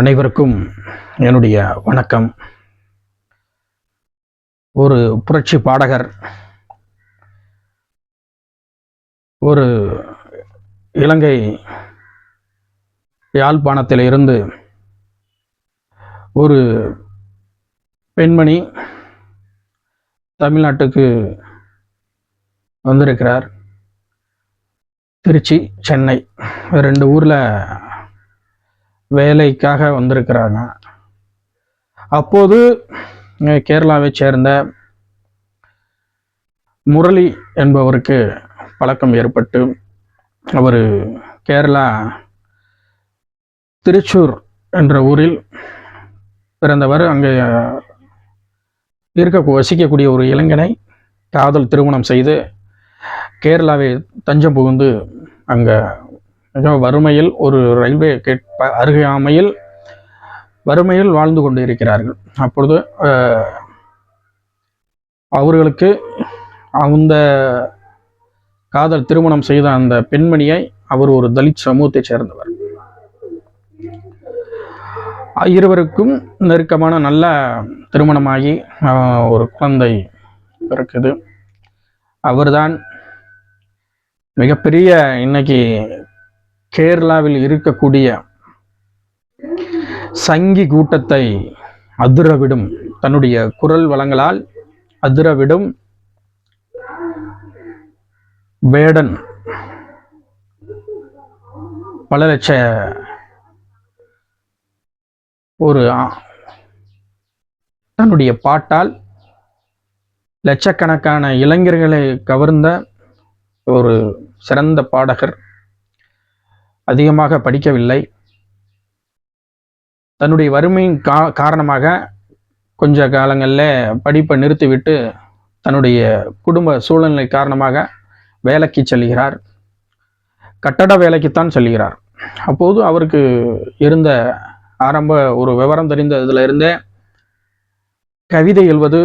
அனைவருக்கும் என்னுடைய வணக்கம். ஒரு புரட்சி பாடகர் ஒரு இலங்கை யாழ்ப்பாணத்தில் இருந்து ஒரு பெண்மணி தமிழ்நாட்டுக்கு வந்திருக்கிறார். திருச்சி சென்னை ரெண்டு ஊரில் வேலைக்காக வந்திருக்கிறாங்க. அப்போது கேரளாவை சேர்ந்த முரளி என்பவருக்கு பழக்கம் ஏற்பட்டு அவர் கேரளா திருச்சூர் என்ற ஊரில் பிறந்தவர். அங்கே இருக்க வசிக்கக்கூடிய ஒரு இளைஞனை காதல் திருமணம் செய்து கேரளாவை தஞ்சம் புகுந்து அங்கே மிக வறுமையில் ஒரு ரயில்வே கேட்ப அருகாமையில் வறுமையில் வாழ்ந்து கொண்டு இருக்கிறார்கள் அப்பொழுது அவர்களுக்கு அந்த காதல் திருமணம் செய்த அந்த பெண்மணியை அவர் ஒரு தலித் சமூகத்தைச் சேர்ந்தவர். இருவருக்கும் நெருக்கமான நல்ல திருமணமாகி ஒரு குழந்தை பிறக்குது. அவர்தான் மிகப்பெரிய இன்னைக்கு கேரளாவில் இருக்கக்கூடிய சங்கி கூட்டத்தை அதிரவிடும் தன்னுடைய குரல் வளங்களால் அதிரவிடும் வேடன் பல லட்ச ஒரு தன்னுடைய பாட்டால் லட்சக்கணக்கான இளைஞர்களை கவர்ந்த ஒரு சிறந்த பாடகர் அதிகமாக படிக்கவில்லை. தன்னுடைய வறுமையின் கா காரணமாக கொஞ்ச காலங்களில் படிப்பை நிறுத்திவிட்டு தன்னுடைய குடும்ப சூழ்நிலை காரணமாக வேலைக்கு செல்கிறார். கட்டட வேலைக்குத்தான் செல்கிறார். அப்போது அவருக்கு இருந்த ஆரம்ப ஒரு விவரம் தெரிந்த இதில் இருந்தே கவிதை எழுவது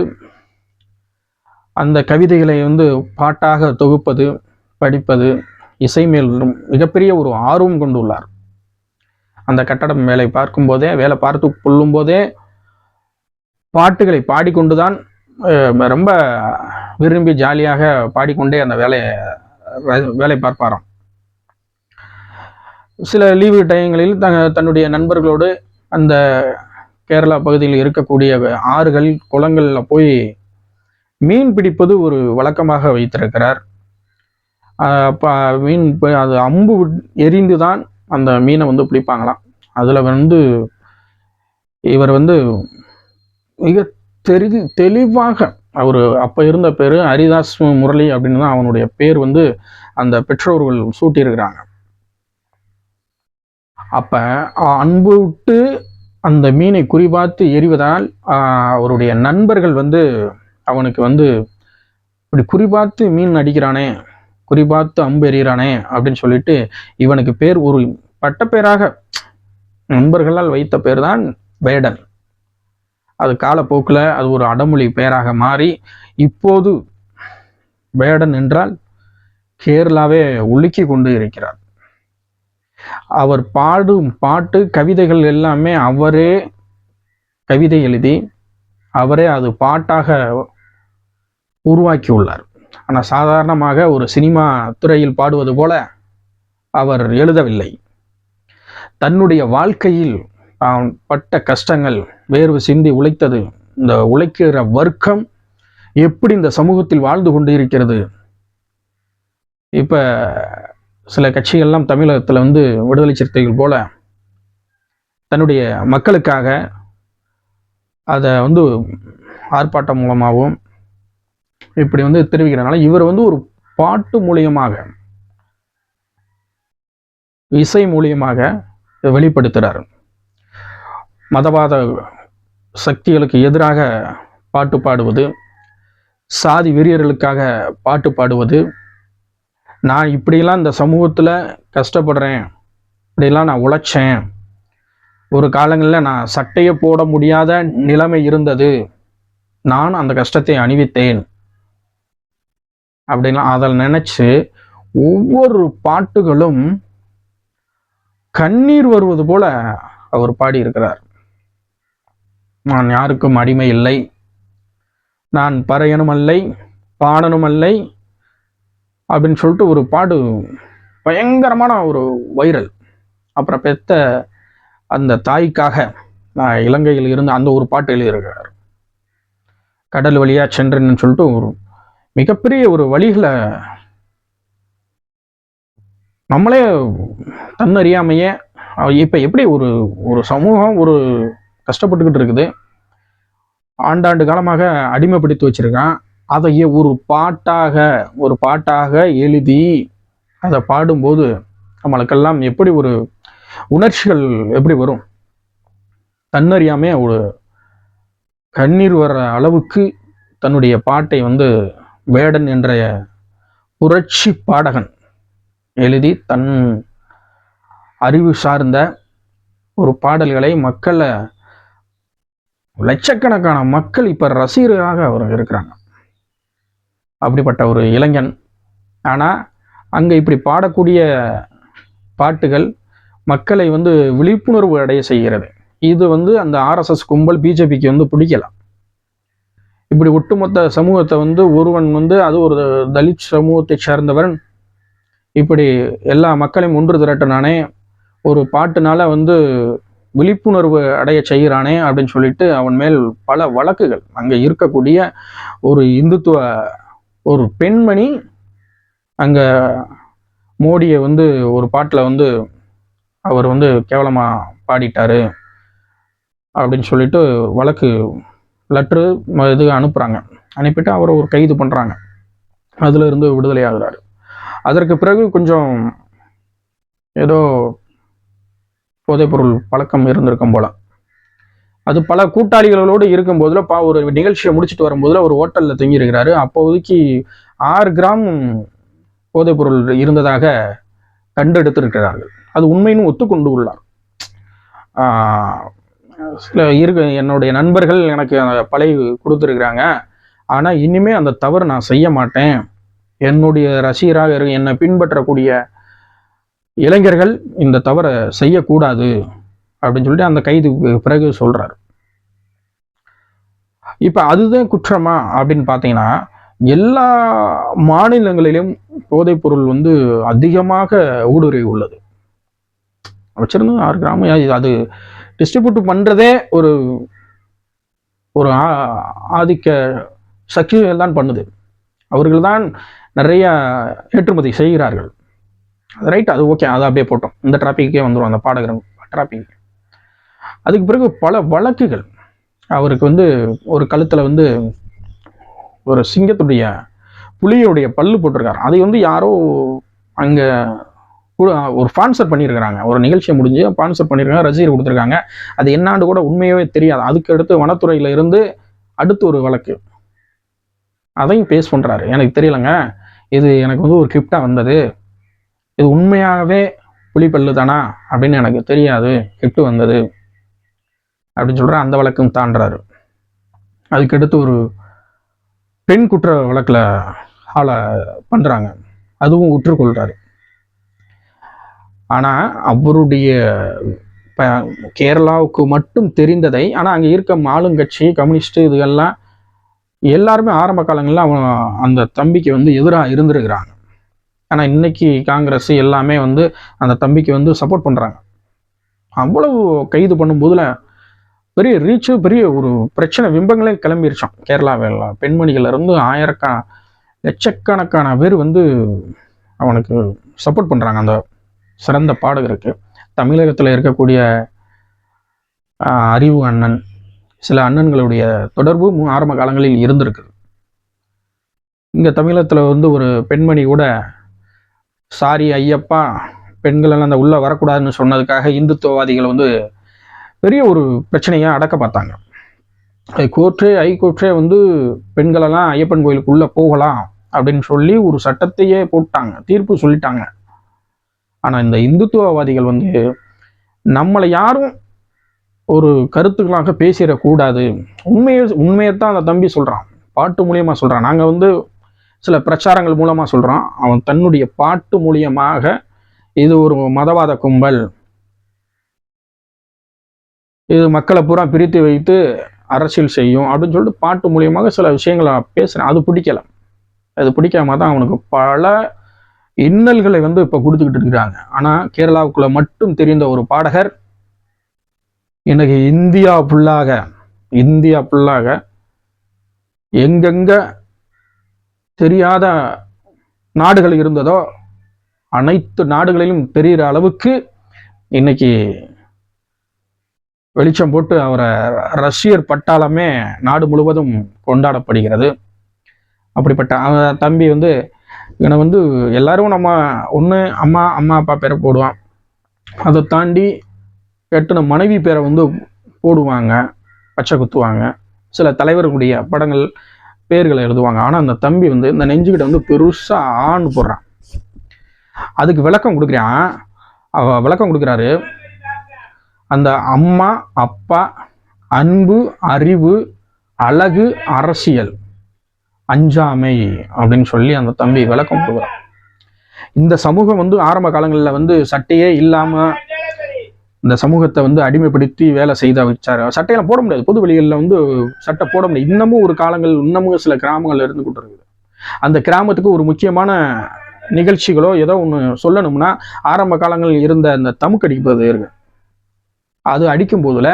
அந்த கவிதைகளை வந்து பாட்டாக தொகுப்பது படிப்பது இசை மேல் மிகப்பெரிய ஒரு ஆர்வம் கொண்டுள்ளார். அந்த கட்டடம் வேலை பார்க்கும்போதே வேலை பார்த்து கொள்ளும்போதே பாட்டுகளை பாடிக்கொண்டுதான் ரொம்ப விரும்பி ஜாலியாக பாடிக்கொண்டே அந்த வேலையை வேலை பார்ப்பாராம். சில லீவு டயங்களில் த தன்னுடைய நண்பர்களோடு அந்த கேரளா பகுதியில் இருக்கக்கூடிய ஆறுகள் குளங்களில் போய் மீன் பிடிப்பது ஒரு வழக்கமாக வைத்திருக்கிறார். மீன் ப- அது அம்பு விட்- தான் அந்த மீனை வந்து பிடிப்பாங்களாம். அதில் வந்து இவர் வந்து மிக தெரி தெளிவாக அவர் அப்போ இருந்த பேர் ஹரிதாஸ் முரளி அப்படின்னு தான் அவனுடைய பேர் வந்து அந்த பெற்றோர்கள் சூட்டியிருக்கிறாங்க. அப்போ அன்பு விட்டு அந்த மீனை குறிபார்த்து எறிவதால் அவருடைய நண்பர்கள் வந்து அவனுக்கு வந்து இப்படி குறிபார்த்து மீன் அடிக்கிறானே குறிபார்த்து அம்பு எறிகிறானே அப்படின்னு சொல்லிட்டு இவனுக்கு பேர் ஒரு பட்டப்பேராக நண்பர்களால் வைத்த பேர் தான் வேடன். அது காலப்போக்கில் அது ஒரு அடமொழி பெயராக மாறி இப்போது வேடன் என்றால் கேரளாவே உலுக்கி கொண்டு இருக்கிறார். அவர் பாடும் பாட்டு கவிதைகள் எல்லாமே அவரே கவிதை எழுதி அவரே அது பாட்டாக உருவாக்கியுள்ளார் ஆனால் சாதாரணமாக ஒரு சினிமா துறையில் பாடுவது போல அவர் எழுதவில்லை. தன்னுடைய வாழ்க்கையில் தான் பட்ட கஷ்டங்கள் வேர்வு சிந்தி உழைத்தது. இந்த உழைக்கிற வர்க்கம் எப்படி இந்த சமூகத்தில் வாழ்ந்து கொண்டு இருக்கிறது இப்போ சில கட்சிகள்லாம் தமிழகத்தில் வந்து விடுதலை சிறுத்தைகள் போல தன்னுடைய மக்களுக்காக அதை வந்து ஆர்ப்பாட்டம் மூலமாகவும் இப்படி வந்து தெரிவிக்கிறனால இவர் வந்து ஒரு பாட்டு மூலியமாக இசை மூலியமாக வெளிப்படுத்துகிறார் மதவாத சக்திகளுக்கு எதிராக பாட்டு பாடுவது சாதி வெறியர்களுக்காக பாட்டு பாடுவது நான் இப்படியெல்லாம் இந்த சமூகத்தில் கஷ்டப்படுறேன் இப்படிலாம் நான் உழைச்சேன் ஒரு காலங்களில் நான் சட்டையை போட முடியாத நிலைமை இருந்தது நான் அந்த கஷ்டத்தை அணிவித்தேன். அப்படின்லாம் அதில் நினச்சி ஒவ்வொரு பாட்டுகளும் கண்ணீர் வருவது போல அவர் பாடியிருக்கிறார். நான் யாருக்கும் அடிமை இல்லை. நான் பறையனும் அல்லை பாடனும் அல்லை அப்படின்னு சொல்லிட்டு ஒரு பாடு பயங்கரமான ஒரு வைரல். அப்புறம் பெத்த அந்த தாய்க்காக நான் இலங்கையில் இருந்து அந்த ஒரு பாட்டு எழுதியிருக்கிறார். கடல் வழியாக சென்றேன்னு சொல்லிட்டு ஒரு மிகப்பெரிய ஒரு வழிகளை நம்மளே தன்னறியாமையே இப்போ எப்படி ஒரு ஒரு சமூகம் ஒரு கஷ்டப்பட்டுக்கிட்டு இருக்குது. ஆண்டாண்டு காலமாக அடிமைப்படுத்தி வச்சுருக்கான். அதை ஒரு பாட்டாக ஒரு பாட்டாக எழுதி அதை பாடும்போது நம்மளுக்கெல்லாம் எப்படி ஒரு உணர்ச்சிகள் எப்படி வரும்? தன்னறியாமையே ஒரு கண்ணீர் வர்ற அளவுக்கு தன்னுடைய பாட்டை வந்து வேடன் என்ற புரட்சி பாடகன் எழுதி தன் அறிவு சார்ந்த ஒரு பாடல்களை மக்களை லட்சக்கணக்கான மக்கள் இப்போ ரசிகராக அவர் இருக்கிறாங்க. அப்படிப்பட்ட ஒரு இளைஞன். ஆனால் அங்கே இப்படி பாடக்கூடிய பாட்டுகள் மக்களை வந்து விழிப்புணர்வு அடைய செய்கிறது. இது வந்து அந்த ஆர்எஸ்எஸ் கும்பல் பிஜேபிக்கு வந்து பிடிக்கலாம் இப்படி ஒட்டுமொத்த சமூகத்தை வந்து ஒருவன் வந்து அது ஒரு தலித் சமூகத்தை சேர்ந்தவன். இப்படி எல்லா மக்களையும் ஒன்று திரட்டினானே ஒரு பாட்டுனால வந்து விழிப்புணர்வு அடைய செய்கிறானே அப்படின்னு சொல்லிட்டு அவன் மேல் பல வழக்குகள். அங்கே இருக்கக்கூடிய ஒரு இந்துத்துவ ஒரு பெண்மணி அங்கே மோடியை வந்து ஒரு பாட்டில் வந்து அவர் வந்து கேவலமாக பாடிட்டாரு அப்படின்னு சொல்லிட்டு வழக்கு லெட்ரு இது அனுப்புகிறாங்க அனுப்பிட்டு அவரை ஒரு கைது பண்ணுறாங்க அதில் இருந்து விடுதலை ஆகுறாரு. அதற்கு பிறகு கொஞ்சம் ஏதோ போதைப்பொருள் பழக்கம் இருந்திருக்கும் போல. அது பல கூட்டாளிகளோடு இருக்கும்போதுல பா ஒரு நிகழ்ச்சியை முடிச்சுட்டு வரும்போதுல ஒரு ஹோட்டலில் தங்கியிருக்கிறாரு. அப்போதைக்கு ஆறு கிராம் போதைப்பொருள் இருந்ததாக கண்டெடுத்திருக்கிறார்கள். அது உண்மைன்னு ஒத்துக்கொண்டு உள்ளார். சில இருக்க. என்னுடைய நண்பர்கள் எனக்கு அந்த பழகி கொடுத்துருக்குறாங்க. ஆனால் இனிமே அந்த தவறு நான் செய்ய மாட்டேன். என்னுடைய ரசிகராக இரு என்னை பின்பற்றக்கூடிய இளைஞர்கள் இந்த தவறை செய்யக்கூடாது அப்படின்னு சொல்லிட்டு அந்த கைது பிறகு சொல்கிறார் இப்போ அதுதான் குற்றமா அப்படின்னு பார்த்தீங்கன்னா எல்லா மாநிலங்களிலும் போதைப்பொருள் வந்து அதிகமாக ஊடுருவி உள்ளது. வச்சிருந்து ஆறு கிராமம் அது டிஸ்ட்ரிபியூட் பண்ணுறதே ஒரு ஒரு ஆதிக்க சக்திகள் தான் பண்ணுது. அவர்கள் தான் நிறைய ஏற்றுமதி செய்கிறார்கள். ரைட் அது ஓகே அதை அப்படியே போட்டோம். இந்த டிராபிக்கே வந்துடும் அந்த பாடகர் டிராபிக் அதுக்கு பிறகு பல வழக்குகள். அவருக்கு வந்து ஒரு கழுத்தில் வந்து ஒரு சிங்கத்துடைய புலியுடைய பல்லு போட்டிருக்காரு. அதை வந்து யாரோ அங்கே ஒரு ஸ்பான்சர் பண்ணியிருக்கிறாங்க ஒரு நிகழ்ச்சியை முடிஞ்சு ஸ்பான்சர் பண்ணியிருக்காங்க ரசிகர் கொடுத்துருக்காங்க. அது என்னான்னு கூட உண்மையாகவே தெரியாது. அதுக்கு அடுத்து வனத்துறையில் இருந்து அடுத்து ஒரு வழக்கு. அதையும் பேஸ் பண்ணுறாரு எனக்கு தெரியலங்க. இது எனக்கு வந்து ஒரு கிஃப்டாக வந்தது. இது உண்மையாகவே புலிப்பல்லு தானா அப்படின்னு எனக்கு தெரியாது. கிஃப்ட் வந்தது. அப்படின்னு சொல்கிற அந்த வழக்கும் தாண்டுறாரு. அதுக்கடுத்து ஒரு பெண் குற்ற வழக்கில் ஆளை பண்ணுறாங்க அதுவும் உற்றுக்கொள்கிறாரு ஆனால் அவருடைய கேரளாவுக்கு மட்டும் தெரிந்ததை ஆனால் அங்கே இருக்க ஆளுங்கட்சி கம்யூனிஸ்ட்டு இதுகெல்லாம் எல்லாருமே ஆரம்ப காலங்களில் அவன் அந்த தம்பிக்கு வந்து எதிராக இருந்திருக்கிறாங்க. ஆனால் இன்னைக்கு காங்கிரஸ் எல்லாமே வந்து அந்த தம்பிக்கு வந்து சப்போர்ட் பண்ணுறாங்க அவ்வளவு கைது பண்ணும்போதில் பெரிய ரீச்சு பெரிய ஒரு பிரச்சனை பிம்பங்களே கிளம்பிருச்சான் கேரளாவில் பெண்மணிகள்ல இருந்து ஆயிரக்கண லட்சக்கணக்கான பேர் வந்து அவனுக்கு சப்போர்ட் பண்ணுறாங்க அந்த சிறந்த பாடகருக்கு தமிழகத்தில் இருக்கக்கூடிய அறிவு அண்ணன் சில அண்ணன்களுடைய தொடர்பு ஆரம்ப காலங்களில் இருந்திருக்குது இங்கே தமிழகத்தில் வந்து ஒரு பெண்மணி கூட சாரி ஐயப்பா பெண்களெல்லாம் அந்த உள்ளே வரக்கூடாதுன்னு சொன்னதுக்காக இந்துத்துவவாதிகள் வந்து பெரிய ஒரு பிரச்சனையாக அடக்க பார்த்தாங்க. கோர்ட்டே ஹைகோர்ட்டே வந்து பெண்களெல்லாம் ஐயப்பன் கோயிலுக்குள்ளே போகலாம் அப்படின்னு சொல்லி ஒரு சட்டத்தையே போட்டாங்க தீர்ப்பு சொல்லிட்டாங்க. ஆனால் இந்த இந்துத்துவவாதிகள் வந்து நம்மளை யாரும் ஒரு கருத்துக்களாக பேசிடக்கூடாது. உண்மையை உண்மையை தான் அந்த தம்பி சொல்கிறான் பாட்டு மூலியமாக சொல்கிறான் நாங்கள் வந்து சில பிரச்சாரங்கள் மூலமாக சொல்கிறான் அவன் தன்னுடைய பாட்டு மூலியமாக இது ஒரு மதவாத கும்பல். இது மக்களை பூரா பிரித்து வைத்து அரசியல் செய்யும் அப்படின்னு சொல்லிட்டு பாட்டு மூலியமாக சில விஷயங்களை பேசுகிறேன் அது பிடிக்கல. அது பிடிக்காம தான் அவனுக்கு பல இன்னல்களை வந்து இப்போ கொடுத்துக்கிட்டு இருக்கிறாங்க. ஆனால் கேரளாவுக்குள்ள மட்டும் தெரிந்த ஒரு பாடகர் இன்னைக்கு இந்தியா ஃபுல்லாக இந்தியா ஃபுல்லாக எங்கெங்க தெரியாத நாடுகள் இருந்ததோ அனைத்து நாடுகளிலும் தெரிகிற அளவுக்கு இன்னைக்கு வெளிச்சம் போட்டு அவரை ரஷ்யர் பட்டாளமே நாடு முழுவதும் கொண்டாடப்படுகிறது. அப்படிப்பட்ட தம்பி வந்து இவனை வந்து எல்லாரும் நம்ம ஒன்று அம்மா அம்மா அப்பா பேரை போடுவான். அதை தாண்டி எட்டுன மனைவி பேரை வந்து போடுவாங்க பச்சை குத்துவாங்க. சில தலைவர்களுடைய படங்கள் பேர்களை எழுதுவாங்க. ஆனால் அந்த தம்பி வந்து இந்த நெஞ்சுக்கிட்ட வந்து பெருசாக ஆண் போடுறான். அதுக்கு விளக்கம் கொடுக்குறான். அவ விளக்கம் கொடுக்குறாரு. அந்த அம்மா அப்பா அன்பு அறிவு அழகு அரசியல். அஞ்சாமை அப்படின்னு சொல்லி அந்த தம்பி விளக்கம் கொடுக்குறான் இந்த சமூகம் வந்து ஆரம்ப காலங்களில் வந்து சட்டையே இல்லாமல் இந்த சமூகத்தை வந்து அடிமைப்படுத்தி வேலை செய்த வச்சார். சட்டையெல்லாம் போட முடியாது. பொது வெளிகளில் வந்து சட்டை போட முடியாது. இன்னமும் ஒரு காலங்கள் இன்னமும் சில கிராமங்கள் இருந்து கொண்டு இருக்குது அந்த கிராமத்துக்கு ஒரு முக்கியமான நிகழ்ச்சிகளோ ஏதோ ஒன்று சொல்லணும்னா ஆரம்ப காலங்களில் இருந்த அந்த தமுக்கு அடிப்பது இருக்கு அது அடிக்கும் போதுல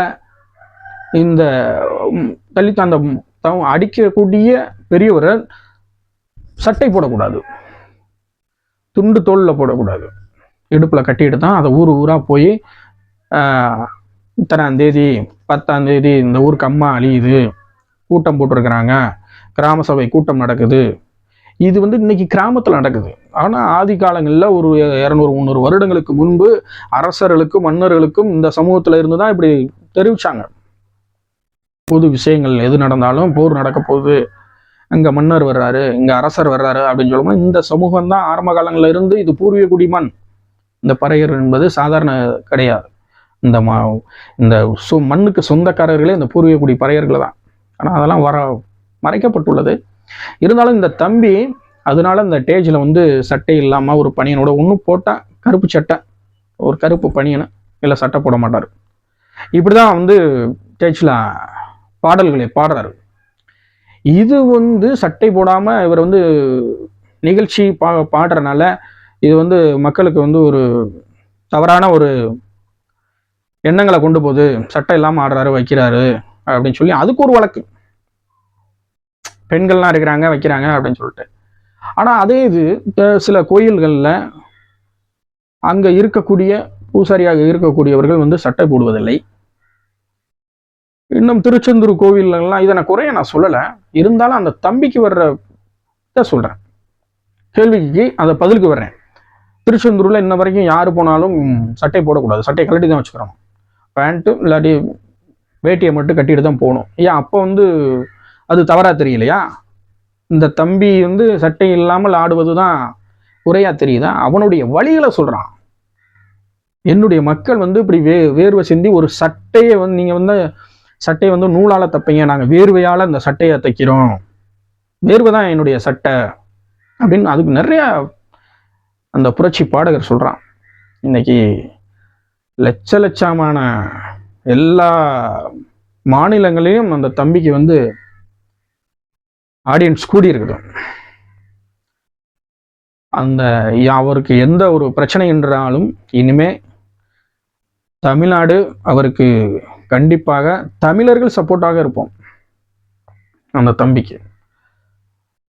இந்த தலித் அந்த தம் அடிக்கக்கூடிய பெரியவரை சட்டை போடக்கூடாது. துண்டு தோளில் போடக்கூடாது. இடுப்பில் கட்டிட்டு தான் அதை ஊர் ஊராக போய் ஆஹ், இத்தனாம் தேதி பத்தாம் தேதி இந்த ஊருக்கு அம்மா அழியுது கூட்டம் போட்டிருக்கிறாங்க கிராம சபை கூட்டம் நடக்குது. இது வந்து இன்னைக்கு கிராமத்தில் நடக்குது. ஆனால் ஆதி காலங்களில் ஒரு இரநூறு முந்நூறு வருடங்களுக்கு முன்பு அரசர்களுக்கும் மன்னர்களுக்கும் இந்த சமூகத்தில் இருந்து தான் இப்படி தெரிவிச்சாங்க. பொது விஷயங்கள் எது நடந்தாலும் போர் நடக்க போகுது. இங்கே மன்னர் வர்றாரு இங்கே அரசர் வர்றாரு அப்படின்னு சொல்லும்போது இந்த சமூகம் தான் ஆரம்ப காலங்களில் இருந்து இது பூர்வீக குடிமண் இந்த பறையர் என்பது சாதாரண கிடையாது. இந்த மா இந்த சு மண்ணுக்கு சொந்தக்காரர்களே இந்த பூர்வீக குடி பறையர்கள் தான். ஆனால் அதெல்லாம் வர மறைக்கப்பட்டுள்ளது. இருந்தாலும் இந்த தம்பி அதனால இந்த டேஜில் வந்து சட்டை இல்லாமல் ஒரு பனியனோட ஒன்றும் போட்டால் கருப்பு சட்டை. ஒரு கருப்பு பனியனை இல்லை சட்டை போட மாட்டார். இப்படி தான் வந்து டேஜில் பாடல்களை பாடுறாரு. இது வந்து சட்டை போடாமல் இவர் வந்து நிகழ்ச்சி பா பாடுறனால இது வந்து மக்களுக்கு வந்து ஒரு தவறான ஒரு எண்ணங்களை கொண்டு போகுது. சட்டை இல்லாமல் ஆடுறாரு வைக்கிறாரு அப்படின்னு சொல்லி அதுக்கு ஒரு வழக்கு. பெண்கள்லாம் இருக்கிறாங்க வைக்கிறாங்க அப்படின்னு சொல்லிட்டு. ஆனால் அதே இது சில கோயில்களில் அங்கே இருக்கக்கூடிய பூசாரியாக இருக்கக்கூடியவர்கள் வந்து சட்டை போடுவதில்லை. இன்னும் திருச்செந்தூர் கோவில்லாம் இதை நான் குறைய நான் சொல்லலை. இருந்தாலும் அந்த தம்பிக்கு வர்ற இதை சொல்கிறேன் கேள்விக்கு அந்த பதிலுக்கு வர்றேன். திருச்செந்தூரில் இன்ன வரைக்கும் யார் போனாலும் சட்டை போடக்கூடாது. சட்டையை கழட்டி தான் வச்சுக்கிறோம். பேண்ட்டு இல்லாட்டி வேட்டியை மட்டும் கட்டிட்டு தான் போகணும். ஏன் அப்போ வந்து அது தவறாக தெரியலையா? இந்த தம்பி வந்து சட்டை இல்லாமல் ஆடுவது தான் குறையா தெரியுதா? அவனுடைய வழிகளை சொல்கிறான் என்னுடைய மக்கள் வந்து இப்படி வே வேர்வை சிந்தி ஒரு சட்டையை வந்து நீங்கள் வந்து சட்டையை வந்து நூலால் தைப்பீங்க நாங்கள் வேர்வையால் அந்த சட்டையை தைக்கிறோம். வேர்வை தான் என்னுடைய சட்டை அப்படின்னு அதுக்கு நிறைய அந்த புரட்சி பாடகர் சொல்கிறான் இன்னைக்கு லட்ச லட்சமான எல்லா மாநிலங்களையும் அந்த தம்பிக்கு வந்து ஆடியன்ஸ் கூடி இருக்குது அந்த அவருக்கு எந்த ஒரு பிரச்சனை என்றாலும் இனிமே தமிழ்நாடு அவருக்கு கண்டிப்பாக தமிழர்கள் சப்போர்ட்டாக இருப்போம். அந்த தம்பிக்கு.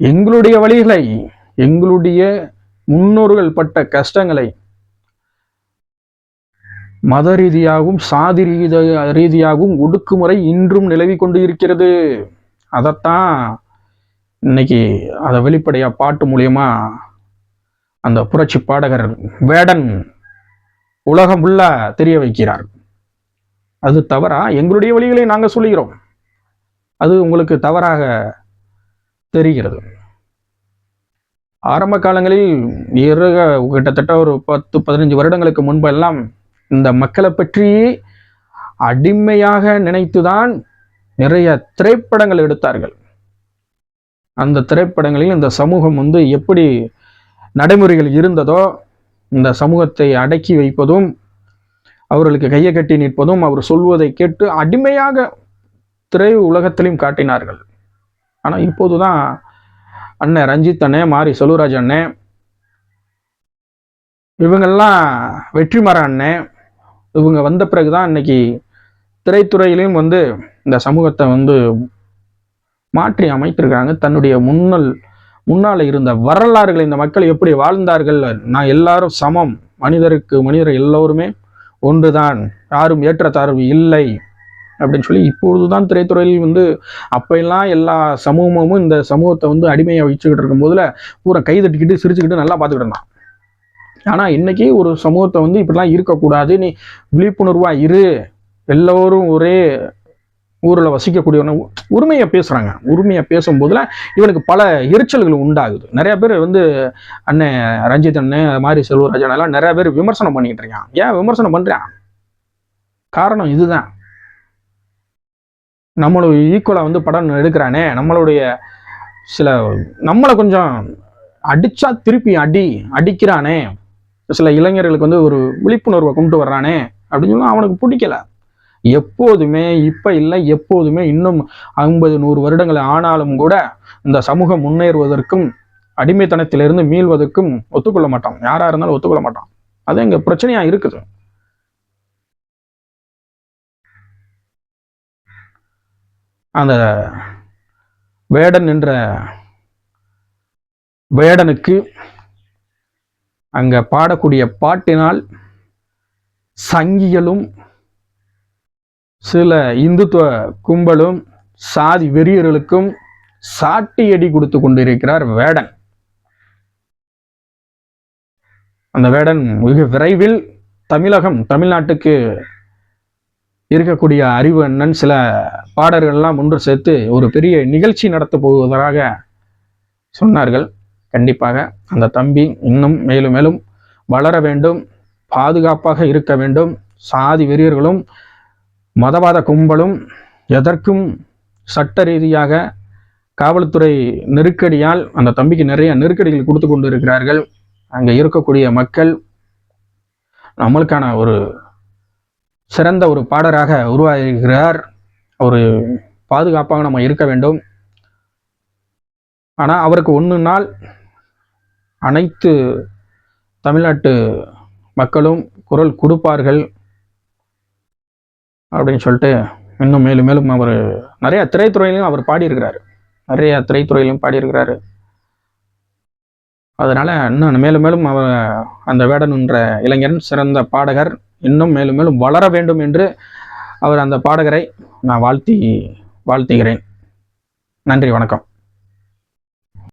எங்களுடைய வழிகளை எங்களுடைய முன்னோர்கள் பட்ட கஷ்டங்களை மத ரீதியாகவும் சாதி ரீத ரீதியாகவும் ஒடுக்குமுறை இன்றும் நிலவி கொண்டு இருக்கிறது. அதைத்தான் இன்னைக்கு அதை வெளிப்படையாக பாட்டு மூலியமா அந்த புரட்சி பாடகர் வேடன் உலகம் ஃபுல்லா தெரிய வைக்கிறார். அது தவறா? எங்களுடைய வழிகளை நாங்கள் சொல்லுகிறோம். அது உங்களுக்கு தவறாக தெரிகிறது. ஆரம்ப காலங்களில் இரு கிட்டத்தட்ட ஒரு பத்து பதினஞ்சு வருடங்களுக்கு முன்பெல்லாம் இந்த மக்களை பற்றி அடிமையாக நினைத்துதான் நிறைய திரைப்படங்கள் எடுத்தார்கள். அந்த திரைப்படங்களில் இந்த சமூகம் வந்து எப்படி நடைமுறைகள் இருந்ததோ இந்த சமூகத்தை அடக்கி வைப்பதும் அவர்களுக்கு கையை கட்டி நிற்பதும் அவர் சொல்வதை கேட்டு அடிமையாக திரை உலகத்திலையும் காட்டினார்கள். ஆனால் இப்போது தான் அண்ணன் ரஞ்சித் அண்ணே மாரி செல்வராஜ் அண்ணே இவங்கெல்லாம் வெற்றிமாறன் அண்ணன் இவங்க வந்த பிறகுதான் இன்னைக்கு திரைத்துறையிலையும் வந்து இந்த சமூகத்தை வந்து மாற்றி அமைத்திருக்காங்க தன்னுடைய முன்னல் முன்னால் இருந்த வரலாறுகளை இந்த மக்கள் எப்படி வாழ்ந்தார்கள்? நான் எல்லாரும் சமம். மனிதருக்கு மனிதர் எல்லோருமே ஒன்றுதான் யாரும் ஏற்றத்தாழ்வு இல்லை அப்படின்னு சொல்லி இப்பொழுதுதான் திரைத்துறையில் வந்து அப்பெல்லாம் எல்லா சமூகமும் இந்த சமூகத்தை வந்து அடிமையை வச்சுக்கிட்டு இருக்கும் போதுல பூரா கை தட்டிக்கிட்டு சிரிச்சுக்கிட்டு நல்லா பார்த்துக்கிட்டு இருந்தான். ஆனால் இன்னைக்கு ஒரு சமூகத்தை வந்து இப்படிலாம் இருக்கக்கூடாது. நீ விழிப்புணர்வாக இரு. எல்லோரும் ஒரே ஊரில் வசிக்கக்கூடியவன உரிமையை பேசுகிறாங்க உரிமையை பேசும்போதில் இவனுக்கு பல எரிச்சல்கள் உண்டாகுது. நிறைய பேர் வந்து அண்ணன் ரஞ்சித் அண்ணன் அது மாதிரி செல்வராஜன் எல்லாம் நிறைய பேர் விமர்சனம் பண்ணிக்கிட்டு இருக்கான் ஏன் விமர்சனம் பண்ணுறான் காரணம் இதுதான். நம்மளுடைய ஈக்குவலாக வந்து படம் எடுக்கிறானே. நம்மளுடைய சில நம்மளை கொஞ்சம் அடித்தா திருப்பி அடி அடிக்கிறானே. சில இளைஞர்களுக்கு வந்து ஒரு விழிப்புணர்வை கொண்டு வர்றானே. அப்படின்னு சொல்லி அவனுக்கு பிடிக்கல. எப்போதுமே இப்ப இல்லை எப்போதுமே இன்னும் ஐம்பது நூறு வருடங்கள் ஆனாலும் கூட இந்த சமூகம் முன்னேறுவதற்கும் அடிமைத்தனத்திலிருந்து மீள்வதற்கும் ஒத்துக்கொள்ள மாட்டான். யாரா இருந்தாலும் ஒத்துக்கொள்ள மாட்டான். அது இங்க பிரச்சனையா இருக்குது. அந்த வேடன் என்ற வேடனுக்கு அங்க பாடக்கூடிய பாட்டினால் சங்கிகளும் சில இந்துத்துவ கும்பலும் சாதி வெறியர்களுக்கும் சாட்டியடி கொடுத்து கொண்டிருக்கிறார் வேடன். அந்த வேடன் மிக விரைவில் தமிழகம் தமிழ்நாட்டுக்கு இருக்கக்கூடிய அறிவு அண்ணன் சில பாடல்கள்லாம் ஒன்று சேர்த்து ஒரு பெரிய நிகழ்ச்சி நடத்தப் போவதாக சொன்னார்கள். கண்டிப்பாக அந்த தம்பி இன்னும் மேலும் மேலும் வளர வேண்டும் பாதுகாப்பாக இருக்க வேண்டும். சாதி வெறியர்களும் மதவாத கும்பலும் எதற்கும் சட்ட ரீதியாக காவல்துறை நெருக்கடியால் அந்த தம்பிக்கு நிறைய நெருக்கடிகள் கொடுத்து கொண்டு இருக்கிறார்கள் அங்கே இருக்கக்கூடிய மக்கள் நம்மளுக்கான ஒரு சிறந்த ஒரு பாடராக உருவாகிறார். ஒரு பாதுகாப்பாக நம்ம இருக்க வேண்டும். ஆனால் அவருக்கு ஒன்று நாள் அனைத்து தமிழ்நாட்டு மக்களும் குரல் கொடுப்பார்கள். அப்படின்னு சொல்லிட்டு இன்னும் மேலும் மேலும் அவர் நிறைய திரைத்துறையிலையும் அவர் பாடியிருக்கிறாரு. நிறைய திரைத்துறையிலையும் பாடியிருக்கிறாரு. அதனால் இன்னும் மேலும் மேலும் அவர் அந்த வேடனுன்ற இளைஞன் சிறந்த பாடகர் இன்னும் மேலும் மேலும் வளர வேண்டும் என்று அவர் அந்த பாடகரை நான் வாழ்த்தி வாழ்த்துகிறேன். நன்றி வணக்கம்.